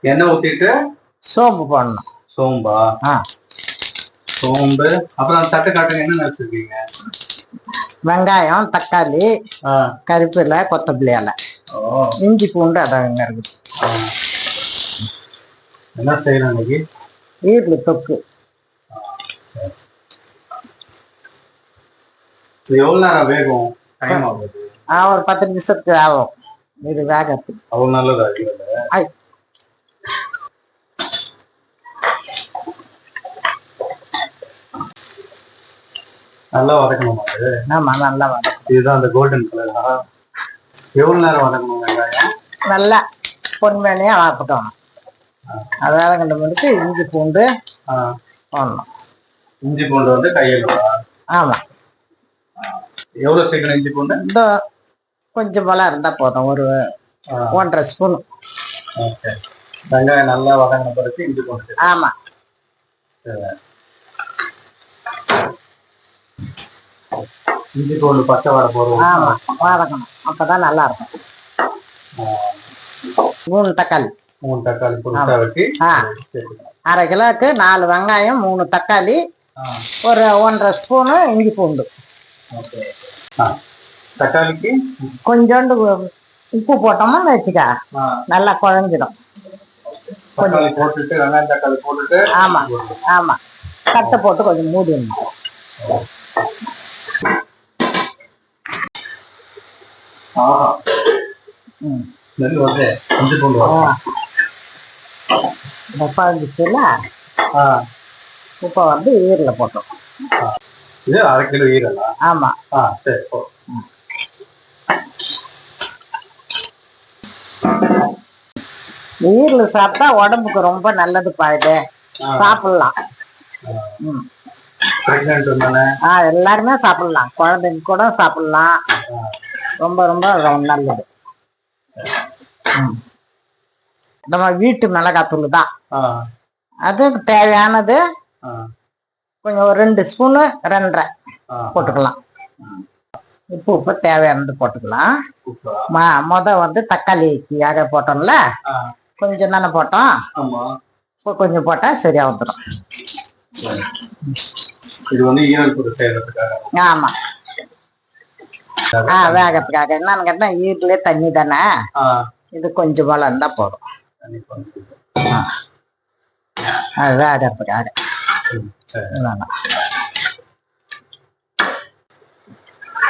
எண்ணெய் ஊத்திட்டு சோம்பு போடணும். சோம்பா. சோம்பு. அப்புறம் அந்த தட்டை காட்டுங்க என்ன வச்சிருக்கீங்க வெங்காயம் தக்காளி ஆ. கருவேப்பிலை கொத்தமல்லி இலை. இஞ்சி பூண்டு அதாங்க இருக்குது. என்ன செய்யணும் இன்னைக்கு? ஈரல் தொக்கு. எவ்வளவு நேரம் வேகும்? டைம் ஆகுது. ஒரு பத்து நிமிஷத்துக்கு ஆகும். இது வேகத்துக்கு அவ்வளவு நல்லது நல்லா வதக்கணுமா அது ஆமா நல்லா வதக்கும் இதுதான் அந்த கோல்டன் கலரா எவ்வளவு நேரம் வதக்கணும் வெங்காயம் நல்லா பொன்மேனியா வதக்கணும் அது வேகண்ட முடிச்சு இஞ்சி பூண்டு போடணும் இஞ்சி பூண்டு வந்து கையில் ஆமா. எவ்வளவு சீக்கிரம் இஞ்சி பூண்டு? இந்த கொஞ்சம் போல இருந்தா போதும். ஒரு ஒன்றரை ஸ்பூன். ஓகே. வெங்காயம் நல்லா வதங்கின பிறகு இஞ்சி பூண்டு சேர்த்து. ஆமா. இஞ்சி பூண்டு பச்சை வடை போடுவோம். ஆமா வதக்கணும் அப்பதான் நல்லா இருக்கும் மூணு தக்காளி. மூணு தக்காளி புதுசா வெட்டி அரை கிலோவுக்கு நாலு வெங்காயம் மூணு தக்காளி ஒரு ஒன்றரை ஸ்பூனு இஞ்சி பூண்டு. தக்காளிக்கு? கொஞ்சோண்டு உப்பு போட்டோம்னா வச்சுக்க நல்லா குழஞ்சிடும். போட்டுட்டு வெங்காயம் தக்காளி போட்டுட்டு ஆமா ஆமா. கட்டை போட்டு கொஞ்சம் மூடிடணும். நெல் வந்து இஞ்சி பூண்டு இப்போ வந்து ஈரில் போட்டோம். இது அரை கிலோ ஈரலா? ஆமா. ஆ சரி போ. ஈரில் சாப்பிட்டா உடம்புக்கு ரொம்ப நல்லதுப்பா இது. சாப்பிடலாம். எல்லாருமே சாப்பிடலாம். குழந்தைங்க கூட சாப்பிடலாம். ரொம்ப ரொம்ப நல்லது. நம்ம வீட்டு மிளகாத்தூள் தான். அதுக்கு தேவையானது கொஞ்சம் ஒரு ரெண்டு ஸ்பூனு ரெண்டரை போட்டுக்கலாம். உப்பு உப்பு தேவையானது போட்டுக்கலாம். முத வந்து தக்காளிக்காக போட்டோம்ல. ஆ. கொஞ்சம் தானே போட்டோம். இப்போ கொஞ்சம் போட்டால் சரியா வந்துடும். இது வந்து ஆமா. ஆ வேகத்துக்காக என்னன்னு கேட்டா ஈரலே தண்ணி தானே. இது கொஞ்சம் போல இருந்தா போதும். தண்ணி கொஞ்சம். அது வேகத்துக்காக ம், சரி இவ்வளவுதான்.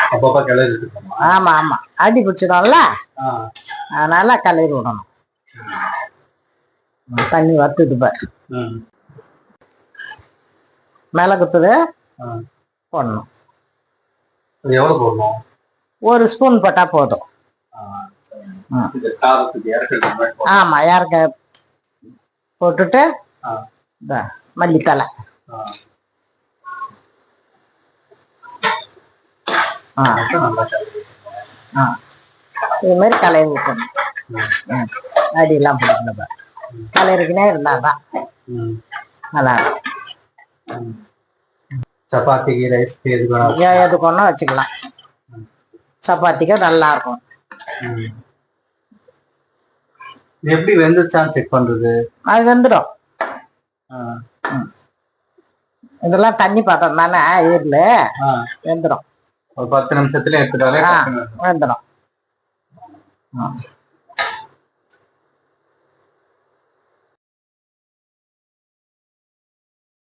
அப்பப்ப கிளறி இருக்கணுமா ஆமா ஆமா. அடி பிடிச்சிடும்ல? அதனால கலரி விடணும். தண்ணி வத்துது பாரு மிளகுத்துது போடணும்? ஒரு ஸ்பூன் போட்டா போதும் ஆ, சரி. ம். இது காரத்துக்கு இறக்கிறது முன்னாடி போடணும். ஆமா யாருக்க போட்டுட்டு மல்லித்தலை. இது மாதிரி கலரி ஊற்றணும். அடியெல்லாம் பிடிக்கல கலரிக்கினே இருந்தாதான் ம். நல்லா இருக்கும். சப்பாத்திக்கு ரைஸ்க்கு எது வேணாலும் ஏ- எதுக்கு ஒன்றும் வச்சுக்கலாம். சப்பாத்திக்கு நல்லா இருக்கும். எப்படி வெந்துச்சான்னு செக் பண்றது? அது வெந்துடும். இதெல்லாம் தண்ணி பார்த்தோம் தானே ஈரில். வெந்துடும். ஒரு பத்து நிமிஷத்துல எடுத்துட்டாலே வெந்துடும்.